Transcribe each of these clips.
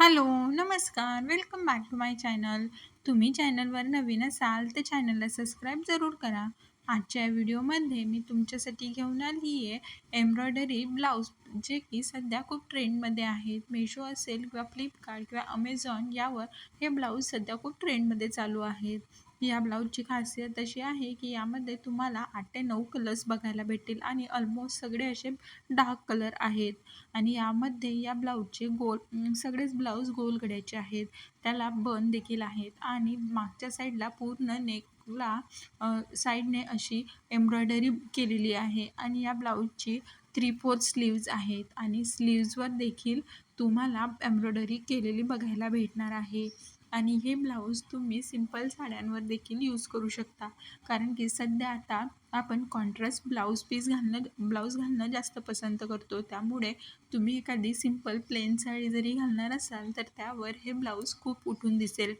Hello, नमस्कार. Welcome back to my channel. तुम्ही चॅनलवर नवीन असाल तर चॅनलला सबस्क्राईब जरूर करा. आजच्या व्हिडिओमध्ये मी तुमच्यासाठी घेऊन आली आहे एम्ब्रॉयडरी ब्लाऊज जे की सध्या खूप ट्रेंडमध्ये आहेत. मेशो असेल किंवा फ्लिपकार्ट किंवा अमेझॉन यावर हे ब्लाऊज सध्या खूप ट्रेंडमध्ये चालू आहेत. या ब्लाऊजची खासियत अशी आहे की यामध्ये तुम्हाला आठ ते नऊ कलर्स बघायला भेटतील आणि ऑलमोस्ट सगळे असे डार्क कलर आहेत. आणि यामध्ये या ब्लाऊजचे गोल सगळेच ब्लाऊज गोलगड्याचे आहेत. त्याला बन देखील आहेत. आणि मागच्या साईडला पूर्ण नेकला साईडने अशी एम्ब्रॉयडरी केलेली आहे. आणि या ब्लाऊजची थ्री फोर्थ स्लीव्ज आहेत आणि स्लीव्जवर देखील तुम्हाला एम्ब्रॉयडरी केलेली बघायला भेटणार आहे. आणि हे ब्लाऊज तुम्ही सिंपल साड्यांवर देखील यूज करू शकता. कारण की सध्या आता आपण कॉन्ट्रास्ट ब्लाऊज पीस घालणं ब्लाऊज घालणं जास्त पसंत करतो. त्यामुळे तुम्ही एखादी सिंपल प्लेन साडी जरी घालणार असाल तर त्यावर हे ब्लाऊज खूप उठून दिसेल.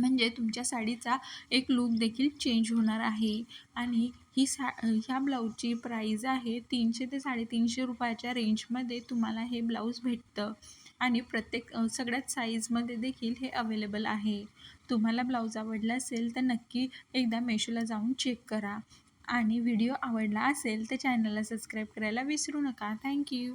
म्हणजे तुमच्या साडीचा एक लूक देखील चेंज होणार आहे. आणि ही सा ह्या ब्लाऊजची प्राईज आहे तीनशे ते साडेतीनशे रुपयाच्या रेंजमध्ये तुम्हाला हे ब्लाऊज भेटतं. आणि प्रत्येक सगळ्याच साईजमध्ये देखील हे अवेलेबल आहे. तुम्हाला ब्लाऊज आवडला असेल तर नक्की एकदा मेशोला जाऊन चेक करा. आणि व्हिडिओ आवडला असेल तर चॅनलला सबस्क्राईब करायला विसरू नका. थँक्यू